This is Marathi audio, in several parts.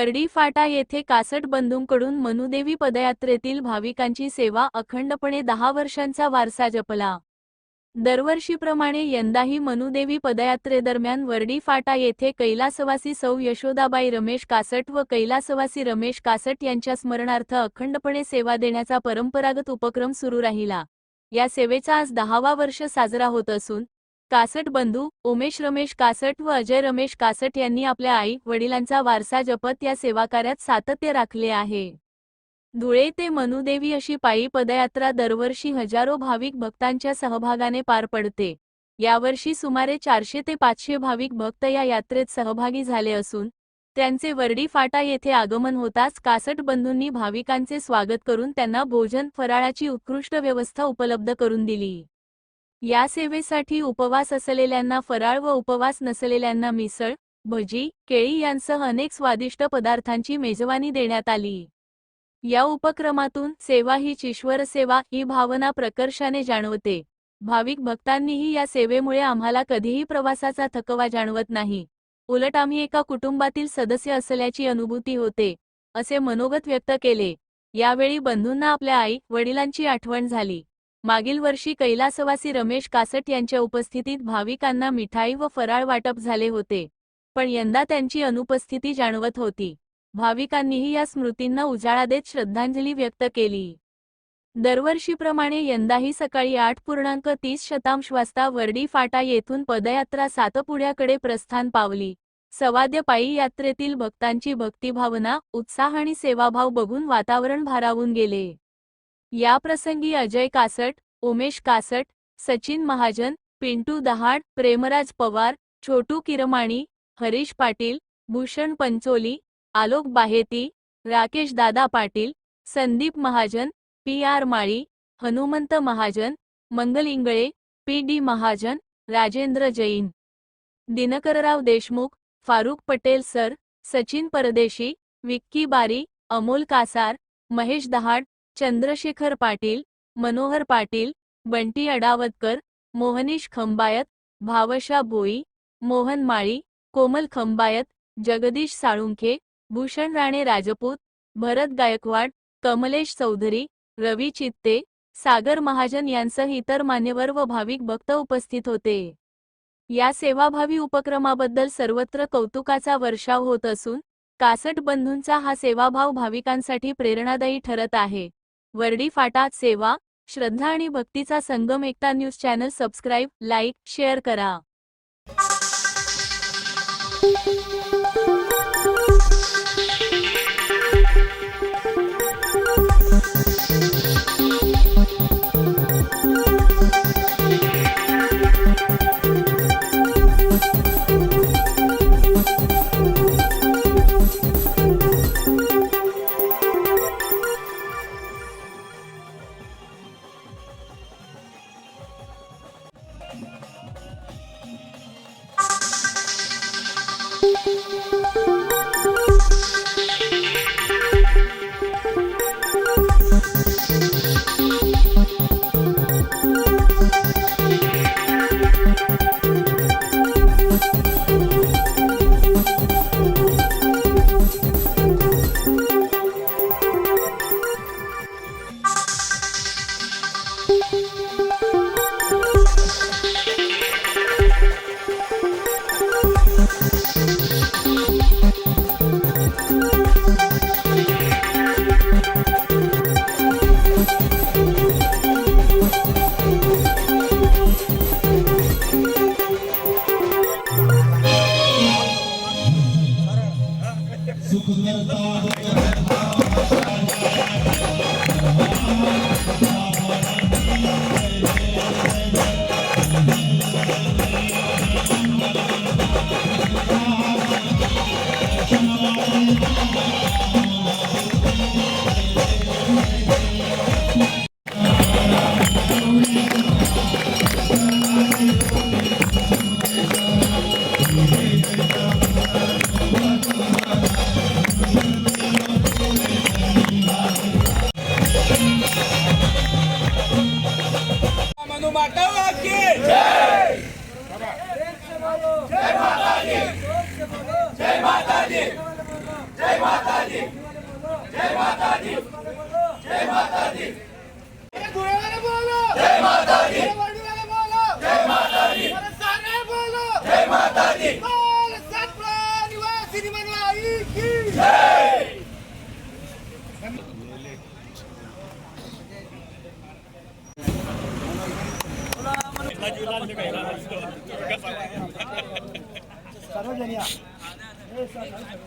वर्डी फाटा येथे कासट बंधूंकडून मनुदेवी पदयात्रेतील भाविकांची सेवा अखंडपणे दहा वर्षांचा वारसा जपला. दरवर्षीप्रमाणे यंदाही मनुदेवी पदयात्रेदरम्यान वर्डी फाटा येथे कैलासवासी सौ यशोदाबाई रमेश कासट व कैलासवासी रमेश कासट यांच्या स्मरणार्थ अखंडपणे सेवा देण्याचा परंपरागत उपक्रम सुरू राहिला. या सेवेचा आज दहावा वर्ष साजरा होत असून कासट बंधू उमेश रमेश कासट व अजय रमेश कासट यांनी आपल्या आई वडिलांचा वारसा जपत या सेवाकार्यात सातत्य राखले आहे. धुळे ते मनुदेवी अशी पायी पदयात्रा दरवर्षी हजारो भाविक भक्तांच्या सहभागाने पार पडते. यावर्षी सुमारे चारशे ते पाचशे भाविक भक्त या यात्रेत सहभागी झाले असून त्यांचे वर्डी फाटा येथे आगमन होताच कासट बंधूंनी भाविकांचे स्वागत करून त्यांना भोजन फराळाची उत्कृष्ट व्यवस्था उपलब्ध करून दिली. या सेवेसाठी उपवास असलेल्यांना फराळ व उपवास नसलेल्यांना मिसळ भजी केळी यांसह अनेक स्वादिष्ट पदार्थांची मेजवानी देण्यात आली. या उपक्रमातून सेवा हीच ईश्वर सेवा ही भावना प्रकर्षाने जाणवते. भाविक भक्तांनीही या सेवेमुळे आम्हाला कधीही प्रवासाचा थकवा जाणवत नाही. उलट आम्ही एका कुटुंबातील सदस्य असल्याची अनुभूती होते असे मनोगत व्यक्त केले. यावेळी बंधूंना आपल्या आई वडिलांची आठवण झाली. मागील वर्षी कैलासवासी रमेश कासट यांच्या उपस्थितीत भाविकांना मिठाई व फराळ वाटप झाले होते पण यंदा त्यांची अनुपस्थिती जाणवत होती. भाविकांनीही या स्मृतींना उजाळा देत श्रद्धांजली व्यक्त केली. दरवर्षीप्रमाणे यंदाही सकाळी आठ पूर्णांक तीस शतांश वाजता वर्डी फाटा येथून पदयात्रा सातपुड्याकडे प्रस्थान पावली. सवाद्य पायी यात्रेतील भक्तांची भक्तिभावना उत्साह आणि सेवाभाव बघून वातावरण भारावून गेले. या प्रसंगी Ajay Kasat Umesh Kasat Sachin Mahajan Pintu Dahad Premraj Pawar Chhotu Kirmani Harish Patil Bhushan Pancholi Alok Baheti Rakesh Dada Patil Sandeep Mahajan P R Mali Hanumant Mahajan Mangal Ingle P D Mahajan Rajendra Jain Dinkarrao Deshmukh Farukh Patel sir Sachin Pardeshi Vicky Bari Amol Kasar Mahesh दहाड Chandrashekhar Patil Manohar Patil Bunty अडावतकर Mohnish खंबायत भावशा भोई मोहन माळी कोमल खंबायत जगदीश साळुंखे भूषण राणे राजपूत भरत गायकवाड कमलेश चौधरी रवी चित्ते सागर महाजन यांसह इतर मान्यवर व भाविक भक्त उपस्थित होते. या सेवाभावी उपक्रमाबद्दल सर्वत्र कौतुकाचा वर्षाव होत असून कासट बंधूंचा हा सेवाभाव भाविकांसाठी प्रेरणादायी ठरत आहे. वर्डी फाटा सेवा श्रद्धा आणि भक्तीचा संगम Ekta news channel subscribe like share करा.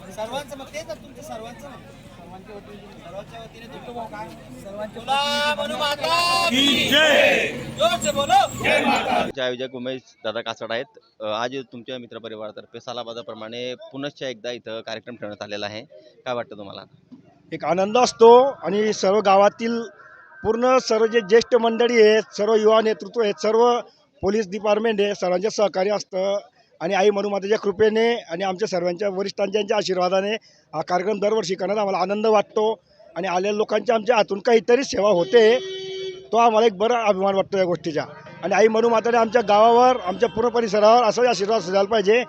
सर्वांचं मग तेच आहे तुमचं सर्वांचं सर्वांच्या वतीने सर्वांच्या वतीने तुमचं काय? सर्वांच्या माता की जय. जोर से बोलो. चे आयोजक उमेश दादा कासड आहेत. आज तुमच्या मित्रपरिवारातर्फे सालाबादाप्रमाणे पुनश्च एकदा इथं कार्यक्रम ठेवण्यात आलेला आहे. काय वाटतं तुम्हाला? एक आनंद असतो आणि सर्व गावातील पूर्ण सर्व जे ज्येष्ठ मंडळी आहेत सर्व युवा नेतृत्व आहेत सर्व पोलीस डिपार्टमेंट आहे सर्वांचे सहकार्य असतं. आणि आई मनुमातेच्या कृपेने आणि आमच्या सर्वांच्या वरिष्ठांच्या आशीर्वादाने हा कार्यक्रम दरवर्षी करण्यात आम्हाला आनंद वाटतो. आणि आलेल्या लोकांच्या आमच्या हातून काहीतरी सेवा होते तो आम्हाला एक बरा अभिमान वाटतो या गोष्टीचा. आणि आई मनुमाताने आमच्या गावावर आमच्या पूर्ण परिसरावर असाच आशीर्वाद झाला पाहिजे.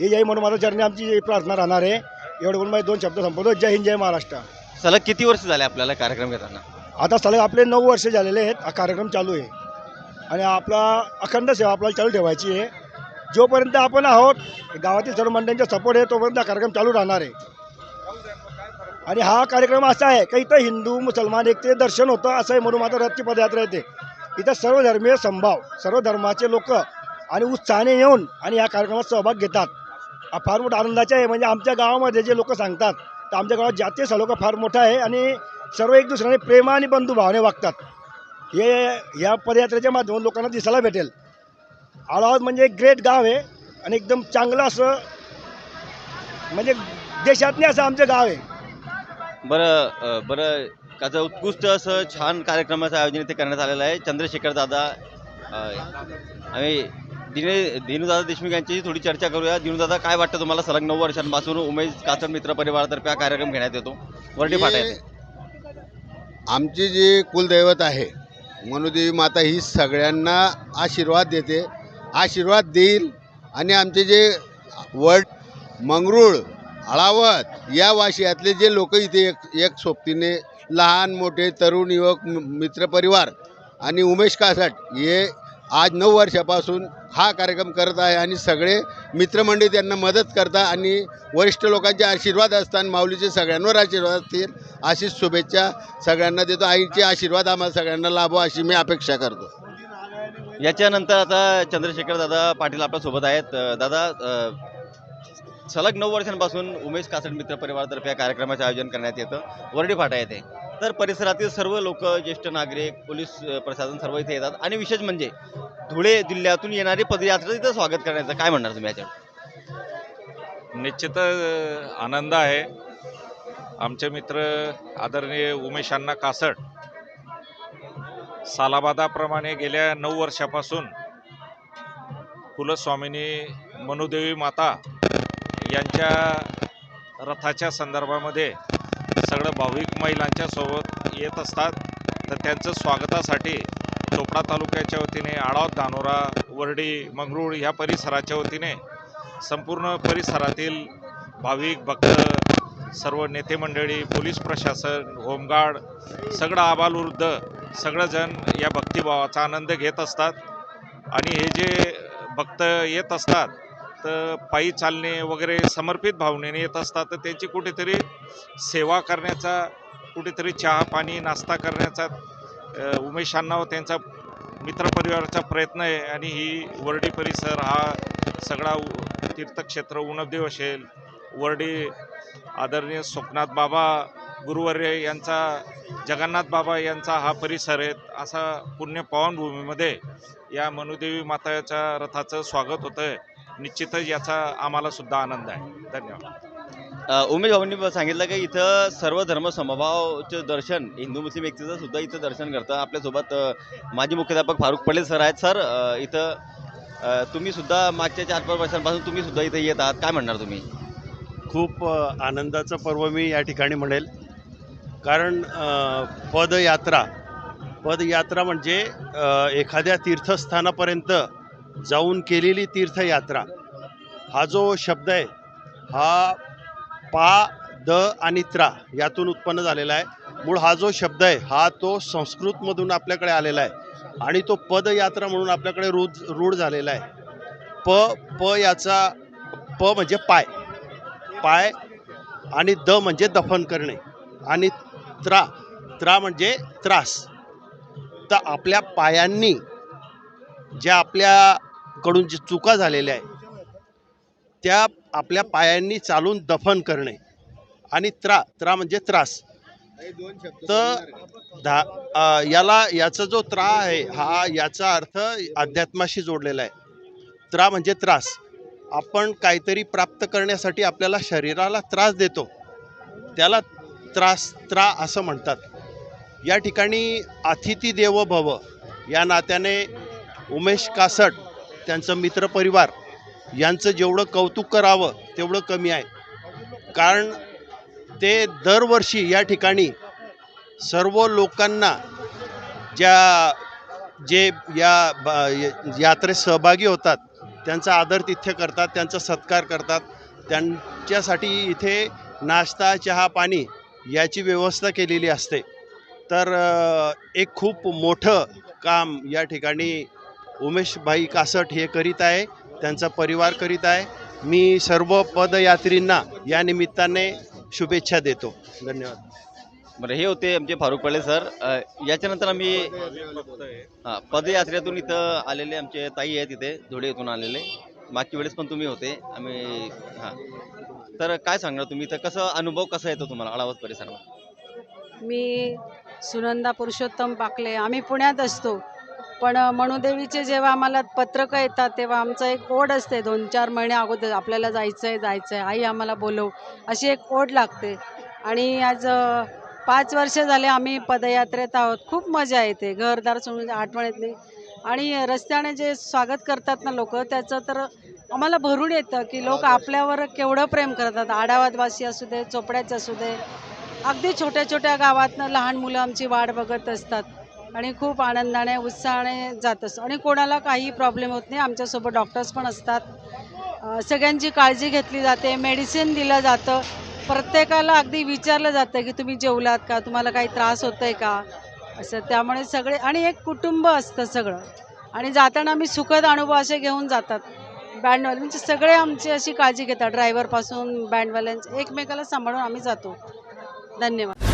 ही आई मनुमाता चरणी आमची प्रार्थना राहणार आहे एवढं बोलून माझे दोन शब्द संपवतो. जय हिंद जय महाराष्ट्र. सलग किती वर्ष झाले आपल्याला कार्यक्रम घेताना? आता सलग आपले नऊ वर्ष झालेले आहेत हा कार्यक्रम चालू आहे. आणि आपला अखंड सेवा आपल्याला चालू ठेवायची आहे. जोपर्यंत आपण आहोत गावातील सर्व मंडळींचा सपोर्ट आहे तोपर्यंत हा कार्यक्रम चालू राहणार आहे. आणि हा कार्यक्रम असा आहे की इथं हिंदू मुसलमान एकते दर्शन होतं असं आहे म्हणून माता रथची पदयात्रा येते. इथं सर्व धर्मीय संभाव सर्व धर्माचे लोक आणि उत्साहाने येऊन आणि या कार्यक्रमात सहभाग घेतात. हा फार मोठा आनंदाचा आहे. म्हणजे आमच्या गावामध्ये जे लोक सांगतात तर आमच्या गावात जातीय लोक फार मोठा आहे आणि सर्व एक दुसऱ्याने प्रेमा आणि बंधुभावाने वागतात. हे या पदयात्रेच्या माध्यमातून लोकांना दिसायला भेटेल. आळावत म्हणजे एक ग्रेट गाव आहे आणि एकदम चांगलं असं म्हणजे देशातले असं आमचं गाव आहे. बरं अ, बरं त्याचं उत्कृष्ट असं छान कार्यक्रमाचं आयोजन इथे करण्यात आलेलं आहे. चंद्रशेखर दादा अ, आम्ही दिने दिनूदादा देशमुख यांची थोडी चर्चा करूया. दिनूदादा काय वाटतं तुम्हाला? सलग नऊ वर्षांपासून उमेश कासड मित्र परिवारातर्फे हा कार्यक्रम घेण्यात येतो. वरटी फाटा येते. आमची जी कुलदैवत आहे मनुदेवी माता ही सगळ्यांना आशीर्वाद देते. आशीर्वाद देईल आणि आमचे जे वड मंगरूळ आळावत या वाशियातले जे लोक इथे एक एक सोबतीने लहान मोठे तरुण युवक मित्रपरिवार आणि उमेश कासट हे आज नऊ वर्षापासून हा कार्यक्रम करत आहे आणि सगळे मित्रमंडळी त्यांना मदत करतात आणि वरिष्ठ लोकांचे आशीर्वाद असतात माऊलीचे सगळ्यांवर आशीर्वाद असतील अशीच शुभेच्छा सगळ्यांना देतो. आईचे आशीर्वाद आम्हाला सगळ्यांना लाभो अशी मी अपेक्षा करतो. याच्यानंतर आता चंद्रशेखर दादा पाटील आपल्यासोबत आहेत. दादा सलग नऊ वर्षांपासून उमेश कासड मित्र परिवारातर्फे या कार्यक्रमाचे आयोजन करण्यात येतं. वरडी फाटा येते. तर परिसरातील सर्व लोक ज्येष्ठ नागरिक पोलीस प्रशासन सर्व इथे येतात. आणि विशेष म्हणजे धुळे जिल्ह्यातून येणारी पदयात्रा इथं स्वागत करण्याचं काय म्हणणार तुम्ही याच्यावर? निश्चितच आनंद आहे. आमचे मित्र आदरणीय उमेशांना कासड सालाबादाप्रमाणे गेल्या नऊ वर्षापासून कुलस्वामिनी मनुदेवी माता यांच्या रथाच्या संदर्भामध्ये सगळं भाविक महिलांच्या सोबत येत असतात. तर त्यांचं स्वागतासाठी चोपडा तालुक्याच्या वतीने आळाव धानोरा वरडी मंगरूळ ह्या परिसराच्या वतीने संपूर्ण परिसरातील भाविक भक्त सर्व नेते मंडळी पोलीस प्रशासन होमगार्ड सगळं आबालवृद्ध सगळंजण या भक्तिभावाचा आनंद घेत असतात. आणि हे जे भक्त येत असतात तर पायी चालणे वगैरे समर्पित भावनेने येत असतात तर त्यांची कुठेतरी सेवा करण्याचा कुठेतरी चहा पाणी नाश्ता करण्याचा उमेशांना व त्यांचा मित्रपरिवाराचा प्रयत्न आहे. आणि ही वरडी परिसर हा सगळा तीर्थक्षेत्र उणबदेव असेल. वरडी आदरणीय स्वप्नाथ बाबा गुरुवर्य यांचा जगन्नाथ बाबा यांचा हा परिसर आहे. असा पुण्य पावनभूमीमध्ये या मनुदेवी माताच्या रथाचं स्वागत होतं आहे निश्चितच याचा आम्हाला सुद्धा आनंद आहे. धन्यवाद. उमेश भाऊंनी सांगितलं की इथं सर्व धर्म समभावाचं दर्शन हिंदू मुस्लिम व्यक्तीचं सुद्धा इथं दर्शन करतं आपल्यासोबत माजी मुख्याध्यापक फारुख पटेल सर आहेत. सर इथं तुम्ही सुद्धा मागच्या चार पाच वर्षांपासून तुम्ही सुद्धा इथं येत आहात. काय म्हणणार तुम्ही? खूप आनंदाचं पर्व मी या ठिकाणी म्हणेल. कारण पदयात्रा पदयात्रा म्हणजे एखाद्या तीर्थस्थानापर्यंत जाऊन केलेली तीर्थयात्रा. हा जो शब्द आहे हा पा द आणि त्रा यातून उत्पन्न झालेला आहे. मूळ हा जो शब्द आहे हा तो संस्कृतमधून आपल्याकडे आलेला आहे आणि तो पदयात्रा म्हणून आपल्याकडे रूढ रूढ झालेला आहे. प प याचा प म्हणजे पाय. पाय आणि द म्हणजे दफन करणे आणि त्रा त्रा म्हणजे त्रास. तर आपल्या पायांनी ज्या आपल्याकडून जे चुका झालेल्या आहे त्या आपल्या पायांनी चालून दफन करणे आणि त्रा त्रा म्हणजे त्रास. तर धा याला याचा जो त्रा आहे हा याचा अर्थ अध्यात्माशी जोडलेला आहे. त्रा म्हणजे त्रास. आपण काहीतरी प्राप्त करण्यासाठी आपल्याला शरीराला त्रास देतो. त्याला त्रास्त्रा असं म्हणतात. या ठिकाणी अतिथी देव भव या नात्याने उमेश कासट त्यांचं मित्रपरिवार यांचं जेवढं कौतुक करावं तेवढं कमी आहे. कारण ते दरवर्षी या ठिकाणी सर्व लोकांना ज्या जे या यात्रेत सहभागी होतात त्यांचा आदरातिथ्य करतात त्यांचा सत्कार करतात त्यांच्यासाठी इथे नाश्ता चहा पाणी याची व्यवस्था केलेली असते. तर एक खूप मोठं काम या ठिकाणी उमेशभाई कासट हे करीत आहे त्यांचा परिवार करीत आहे. मी सर्व पदयात्रींना या निमित्ताने शुभेच्छा देतो. धन्यवाद. बरं हे होते आमचे फारुख पडले सर. याच्यानंतर आम्ही हां पदयात्रेतून इथं आलेले आमचे ताई आहेत इथे धुळे इथून आलेले. मागच्या वेळेस पण तुम्ही होते. आम्ही हां. तर काय सांगणार तुम्ही? तर कसं अनुभव कसा येतो तुम्हाला अळावत परिसरात मी सुनंदा पुरुषोत्तम पाकले. आम्ही पुण्यात असतो. पण मणुदेवीचे जेव्हा आम्हाला पत्रकं येतात तेव्हा आमचं एक ओढ असते. दोन चार महिने अगोदर आपल्याला जायचं आहे जायचं आहे आई आम्हाला बोलव अशी एक ओढ लागते. आणि आज अ, पाच वर्ष झाले आम्ही पदयात्रेत आहोत. खूप मजा येते. घरदार सोडून आठवण येत नाही. आणि रस्त्याने जे स्वागत करतात ना लोक त्याचं तर आम्हाला भरून येतं की लोक आपल्यावर केवढं प्रेम करतात. आडावादवासी असू दे चोपड्याचे असू दे. अगदी छोट्या छोट्या गावातनं लहान मुलं आमची वाट बघत असतात. आणि खूप आनंदाने उत्साहाने जात असतो आणि कोणाला काही प्रॉब्लेम होत नाही. आमच्यासोबत डॉक्टर्स पण असतात. सगळ्यांची काळजी घेतली जाते. मेडिसिन दिलं जातं. प्रत्येकाला अगदी विचारलं जातं की तुम्ही जेवलात का? तुम्हाला काही त्रास होतोय का? असं त्यामुळे सगळे आणि एक कुटुंब असतं सगळं. आणि जाताना आम्ही सुखद अनुभव असे घेऊन जातात बँडवाले म्हणजे सगळे आमची अशी काळजी घेतात. ड्रायव्हरपासून बँडवाल्यांचे एकमेकाला सांभाळून आम्ही जातो. धन्यवाद.